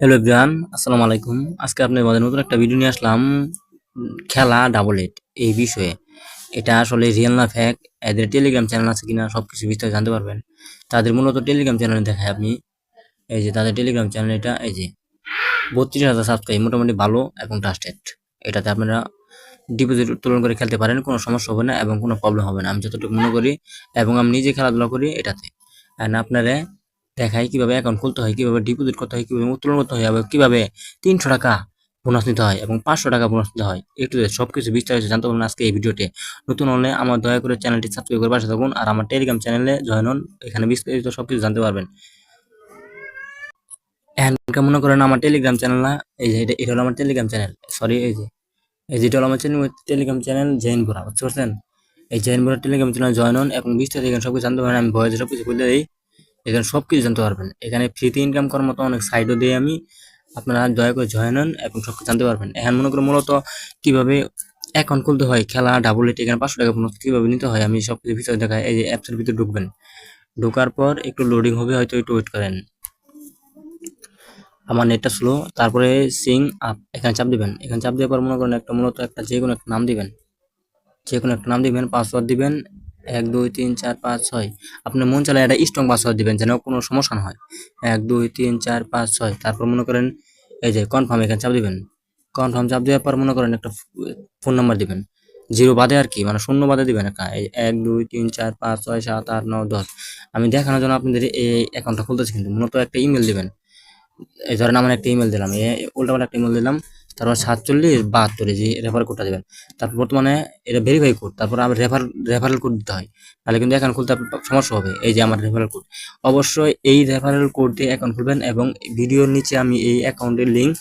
Hello everyone আসসালামু আলাইকুম। আজকে আপনাদের মাঝে নতুন একটা ভিডিও নিয়ে আসলাম, খেলা ডাবল এইট এই বিষয়ে। এটা আসলে রিয়েল না ফ্যাক এদের টেলিগ্রাম চ্যানেল আছে কিনা সবকিছু বিস্তারিত জানতে পারবেন। তাদের মূলত টেলিগ্রাম চ্যানেলে দেখায় আপনি। এই যে তাদের টেলিগ্রাম চ্যানেল এটা, এই যে বত্রিশ হাজার সাবস্ক্রাইব মোটামুটি ভালো এবং ট্রাস্টেড এটাতে আপনারা ডিপোজিট উত্তোলন করে খেলতে পারেন, কোনো সমস্যা হবে না এবং কোনো প্রবলেম হবে না। আমি যতটুকু মনে করি এবং আমি নিজে খেলাধুলা করি এটাতে। অ্যান্ড আপনারা দেখাই কীভাবে অ্যাকাউন্ট খুলতে হয়, কীভাবে ডিপোজিট করতে হয়, কীভাবে উত্তোলন করতে হয় এবং কীভাবে তিনশো টাকা বোনাস নিতে হয় এবং পাঁচশো টাকা বোনাস নিতে হয়। একটু সব কিছু বিস্তারিত জানতে পারবেন আজকে এই ভিডিওতে। নতুন হলে আমার দয়া করে চ্যানেলটি সাবস্ক্রাইব করে পাশে থাকুন আর আমার টেলিগ্রাম চ্যানেলে জয়েন হন, এখানে বিস্তারিত সব কিছু জানতে পারবেন। এখানকার মনে করেন আমার টেলিগ্রাম চ্যানেল না? এই যে এটা এটা হলো আমার টেলিগ্রাম চ্যানেল সরি এই যে, এই যেটা হলো আমার চ্যানেল টেলিগ্রাম চ্যানেল জৈন ভরা বুঝতে পারছেন? এই জৈন ভরা টেলিগ্রাম চ্যানেল জয়েন হন এবং বিস্তারিত এখানে সব কিছু জানতে পারেন, আমি ভয়েসে সব কিছু বলে দিই। এখানে সব কিছু জানতে পারবেন। এখানে ফ্রিতে ইনকাম করার মতো অনেক সাইটও দিয়ে আমি। আপনারা দয়া করে জয়েন হন এবং সব কিছু জানতে পারবেন। এখন মনে করুন মূলত কীভাবে অ্যাকাউন্ট খুলতে হয়, খেলা ডাবল এট এখানে পাঁচশো টাকা বোনাস কীভাবে নিতে হয়, আমি সব কিছু ভিতরে দেখাই। এই যে অ্যাপসের ভিতরে ঢুকবেন। ঢোকার পর একটু লোডিং হবে, হয়তো একটু ওয়েট করেন। আমার নেটটা স্লো তারপরে সিং আপ এখানে চাপ দিবেন। এখানে চাপ দেওয়ার পর মনে করেন একটা মূলত একটা যে কোনো একটা নাম দিবেন। যে কোনো একটা নাম দিবেন পাসওয়ার্ড দিবেন এক, দুই, তিন, চার, পাঁচ, ছয়। আপনার মন চালে একটা স্ট্রং পাসওয়ার্ড দিবেন যেন কোনো সমস্যা না হয়। এক, দুই, তিন, চার, পাঁচ, ছয়। তারপর মনে করেন এই যে কনফার্ম এখানে চাপ দিবেন। কনফার্ম চাপ দেওয়ার পর মনে করেন একটা ফোন নাম্বার দিবেন। জিরো বাদে আর কি মানে শূন্য বাদে দিবেন একটা এই এক, দুই, তিন, চার, পাঁচ, ছয়, সাত, আট, নয়, দশ। আমি দেখানোর জন্য আপনাদের এই অ্যাকাউন্টটা খুলতেছি কিন্তু। মূলত একটা ইমেল দিবেন। এই ধরেন আমার একটা ইমেল দিলাম। এ উল্টাপাল্টা একটা ইমেল দিলাম। তারপর সাতচল্লিশ, বাহাত্তর যে রেফার কোডটা দেবেন। তারপর বর্তমানে এটা ভেরিফাই কোড তারপর আবার রেফার রেফারেল কোড দিতে হয়। তাহলে কিন্তু অ্যাকাউন্ট খুলতে সমস্যা হবে, এই যে আমার রেফারেল কোড অবশ্যই এই রেফারেল কোড দিয়ে অ্যাকাউন্ট খুলবেন এবং ভিডিওর নিচে আমি এই অ্যাকাউন্টের লিঙ্ক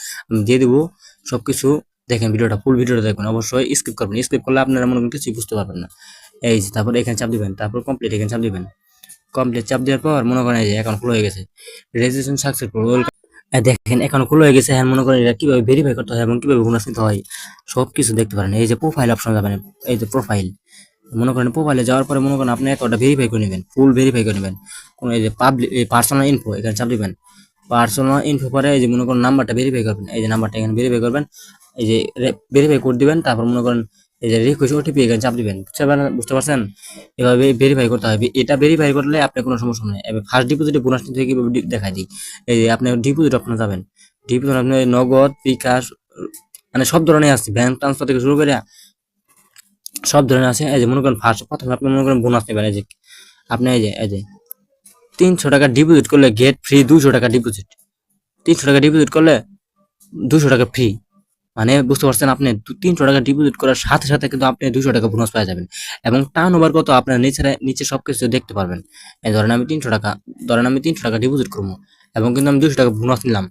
দিয়ে দেবো। সব কিছু দেখেন ভিডিওটা ফুল ভিডিওটা দেখবেন অবশ্যই স্কিপ করবেন। স্কিপ করলে আপনারা মনে কিছুই বুঝতে পারবেন না। এই যে তারপর এখানে চাপ দিবেন, তারপর কমপ্লিট এখানে চাপ দিবেন। কমপ্লিট চাপ দেওয়ার পর মনে করেন এই যে অ্যাকাউন্ট খুলে হয়ে গেছে। রেজিস্ট্রেশন সাকসেসফুল দেখেন, এখন খুলে হয়ে গেছে। হ্যাঁ মনে করেন এটা কীভাবে ভেরিফাই করতে হয় এবং কীভাবে বোনাস নিতে হয় সব কিছু দেখতে পারেন। এই যে প্রোফাইল অপশন যাবেন এই যে প্রোফাইল মনে করেন প্রোফাইলে যাওয়ার পরে মনে করেন আপনি অ্যাকাউন্টটা ভেরিফাই করে নেবেন ফুল ভেরিফাই করে নেবেন। কোনো এই যে পাবলিক এই পার্সোনাল ইনফো এখানে চাপ দিবেন। পার্সোনাল ইনফো পরে এই যে মনে করেন নাম্বারটা ভেরিফাই করবেন। এই যে নাম্বারটা এখানে ভেরিফাই করবেন। এই যে ভেরিফাই করে দিবেন। তারপর মনে করেন এই যে রিকোয়েস্ট ওটিপি এখানে চাপ দিবেন, বুঝতে পারছেন? এভাবে ভেরিফাই করতে হবে। এটা ভেরিফাই করলে আপনার কোনো সমস্যা নেই। এবার ফার্স্ট ডিপোজিটে বোনাস নিতে কীভাবে ডি- দিই। এই যে আপনি ডিপোজিট অপশনে যাবেন। ডিপোজিট আপনি নগদ, বিকাশ মানে সব ধরনের আছে। ব্যাংক ট্রান্সফার থেকে শুরু করে সব ধরনের আছে। এই যে মনে করেন ফার্স্ট প্রথমে আপনি মনে করেন বোনাস নেবেন। এই যে আপনি এই যে এই যে তিনশো টাকা ডিপোজিট করলে গেট ফ্রি দুশো টাকা ডিপোজিট তিনশো টাকা ডিপোজিট করলে দুশো টাকা ফ্রি মানে বুঝতে পারছেন আপনি তিনশো টাকা ডিপোজিট করার সাথে সাথে কিন্তু আপনি দুশো টাকা বোনাস পেয়ে যাবেন। এবং টার্ন ওভার কত আপনার নিচে নিচে সব কিছু দেখতে পারবেন। ধরেন আমি তিনশো টাকা, ধরেন আমি তিনশো টাকা ডিপোজিট করব, এবং কিন্তু আমি দুশো টাকা বোনাস নিলাম।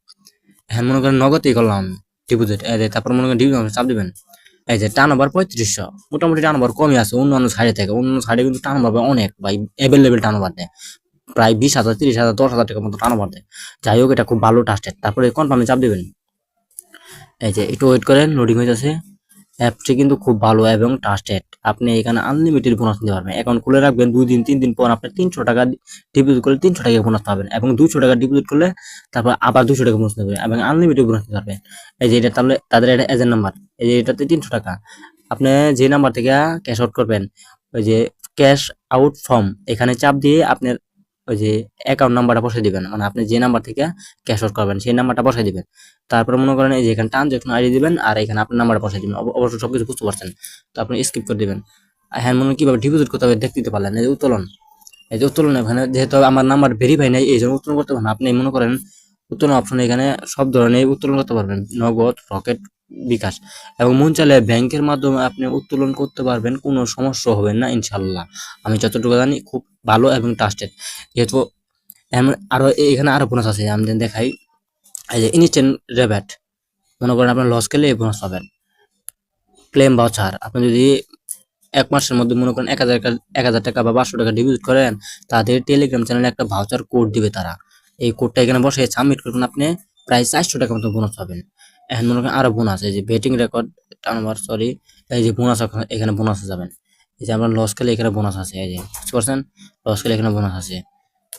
এখন মনে করেন নগদেই করলাম আমি ডিপোজিট তারপর মনে করেন ডিপোজিট চাপ দিবেন। এই যে টার্ন ওভার পঁয়ত্রিশশো, মোটামুটি টার্ন ওভার কমই আছে অন্য অন্য সাইডে থেকে। অন্য সাইডে কিন্তু টার্ন ওভার অনেক, ভাই অ্যাভেলেবেল টার্ন ওভার দেয়। প্রায় বিশ হাজার, তিরিশ হাজার, দশ হাজার টাকার মতো টার্ন ওভার দেয়। যাই হোক, এটা খুব ভালো টাস্টেড তারপরে কনফার্মে চাপ দিবেন। এই যে একটু ওয়েট করেন লোডিং যাচ্ছে। অ্যাপটি কিন্তু খুব ভালো এবং ট্রাস্টেড আপনি এখানে আনলিমিটেড বোনাস নিতে পারবেন। অ্যাকাউন্ট খুলে রাখবেন, দুই দিন, তিন দিন পর আপনি তিনশো টাকা ডিপোজিট করলে তিনশো টাকা বোনাস পাবেন এবং দুশো টাকা ডিপোজিট করলে তারপর আবার দুশো টাকা বোনাস নেবেন এবং আনলিমিটেড বোনাস নিতে পারবেন। এই যে এটা তাহলে তাদের এটা এজেন্ট নাম্বার এই যে এটাতে তিনশো টাকা। আপনি যে নাম্বার থেকে ক্যাশ আউট করবেন, ওই যে ক্যাশ আউট ফর্ম এখানে চাপ দিয়ে আপনার ওই যে অ্যাকাউন্ট নাম্বারটা বসে দিবেন। মানে আপনি যে নাম্বার থেকে ক্যাশ আউট করবেন, সেই নাম্বারটা বসে দিবেন। তারপর মনে করেন এই যে এখানে ট্রানজাকশন আইডি দিবেন আর এখানে আপনার নাম্বারটা বসে দিবেন। অব- অবশ্যই সবকিছু বুঝতে পারছেন। তো আপনি স্কিপ করে দিবেন। হ্যাঁ মনে কীভাবে ডিপোজিট করতে হবে দেখতে পারলেন। এই যে উত্তোলন। এই যে উত্তোলন এখানে যেহেতু আমার নাম্বার ভেরিফাই নাই, এই জন্য উত্তোলন করতে পারেন আপনি মনে করেন উত্তোলন অপশন এখানে সব ধরনের উত্তোলন করতে পারবেন। নগদ রকেট বিকাশ। এবং মন চাইলে ব্যাংকের মাধ্যমে আপনি উত্তোলন করতে পারবেন, কোনো সমস্যা হবে না ইনশাল্লাহ আমি যতটুকু জানি, খুব ভালো এবং ট্রাস্টেড যেহেতু এমন আরও এখানে আরও বোনাস আছে, আমি দেখাই, এই যে ইনস্ট্যান্ট রেবেট মনে করেন আপনার লস খেলে এই বোনাস পাবেন। ক্লেম ভাউচার আপনি যদি এক মাসের মধ্যে মনে করেন এক হাজার এক হাজার টাকা বা পাঁচশো টাকা ডিপোজিট করেন, তাদের টেলিগ্রাম চ্যানেলে একটা ভাউচার কোড দিবে তারা। এই কোডটা এখানে বসে সাবমিট করবেন, আপনি প্রায় চারশো টাকার মতো বোনাস পাবেন। এখন মনে করেন আরও বোনাস এই যে বেটিং রেকর্ড টার্নওভার সরি এই যে বোনাস এখানে বোনাসে যাবেন। এই যে আমরা লস খেলে এখানে বোনাস আছে, এই যে, বুঝতে পারছেন? লস খেলে এখানে বোনাস আছে।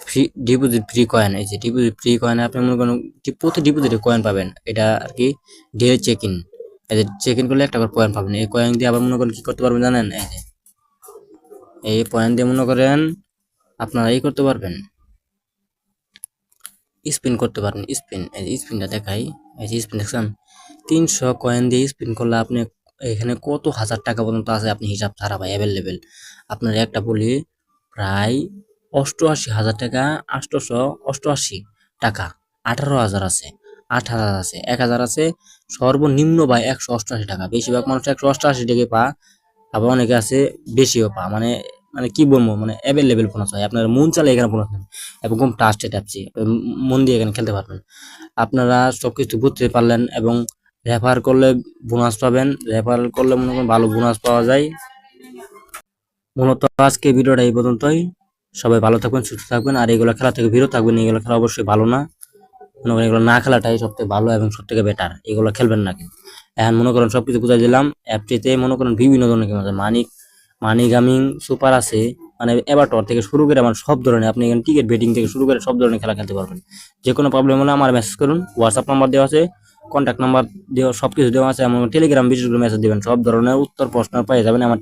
ফ্রি ডিপোজিট ফ্রি কয়েন এই যে ডিপোজিট ফ্রি কয়েন আপনি মনে করেন প্রতি ডিপোজিটে কয়েন পাবেন। এটা আর কি ডেলি চেক ইন এই যে চেক ইন করলে একটা করে কয়েন পাবেন। এই কয়েন দিয়ে আবার মনে করেন কি করতে পারবেন জানেন? এই যে, এই পয়েন্ট দিয়ে মনে করেন আপনারা এই করতে পারবেন। স্পিন করতে পারবেন স্পিন এই স্পিনটা দেখাই। এই যে স্পিন দেখছেন? তিনশো কয়েন দিয়ে স্পিন করলে আপনি এখানে কত হাজার টাকা পর্যন্ত আছে আপনি হিসাব ছাড়া ভাই অ্যাভেলেবেল আপনার একটা বলি প্রায় অষ্টআশি হাজার টাকা আটশোশো অষ্টআশি টাকা, আঠারো হাজার আছে, আট হাজার আছে, এক হাজার আছে, সর্বনিম্ন ভাই একশো অষ্টআশি টাকা। বেশিরভাগ মানুষ একশো অষ্টআশি টাকা পা, আবার অনেকে আছে বেশিও পা মানে মানে কি বলব মানে অ্যাভেলেবেল বোনাস হয় আপনার মন চালে এখানে বোনাস নেন এবং খুব ট্রাস্টেড অ্যাপসি মন দিয়ে এখানে খেলতে পারবেন। আপনারা সবকিছু বুঝতে পারলেন এবং রেফার করলে বোনাস পাবেন। রেফার করলে মনে করেন ভালো বোনাস পাওয়া যায়। মূলত আজকে ভিডিওটা এই পর্যন্তই। সবাই ভালো থাকবেন, সুস্থ থাকবেন। আর এগুলো খেলা থেকে বিরত থাকবেন, এগুলো খেলা অবশ্যই ভালো না। মনে করেন এগুলো না খেলাটাই সব থেকে ভালো এবং সব থেকে বেটার এগুলো খেলবেন না কিন্তু এখন মনে করেন সবকিছু বুঝাই দিলাম। অ্যাপটিতে মনে করেন বিভিন্ন ধরনের গেম আছে। মানি মানি গামিং সুপার আছে। মানে এবারটর থেকে শুরু করে আমার সব ধরনের, আপনি এখানে টিকিট বেটিং থেকে শুরু করে সব ধরনের খেলা খেলতে পারবেন। যে কোনো প্রবলেম হলে আমার মেসেজ করুন হোয়াটসঅ্যাপ নাম্বার দেওয়া আছে কন্ট্যাক্ট নাম্বার দেওয়া সব কিছু দেওয়া আছে এমন টেলিগ্রাম বিশেষ করে মেসেজ দেবেন, সব ধরনের উত্তর প্রশ্ন পেয়ে যাবেন আমার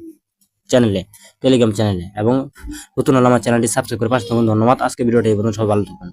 চ্যানেলে টেলিগ্রাম চ্যানেলে এবং নতুন হলে আমার চ্যানেলটি সাবস্ক্রাইব করে পাশে ধন্যবাদ, আজকে ভিডিওটা এই সবাই ভালো থাকুন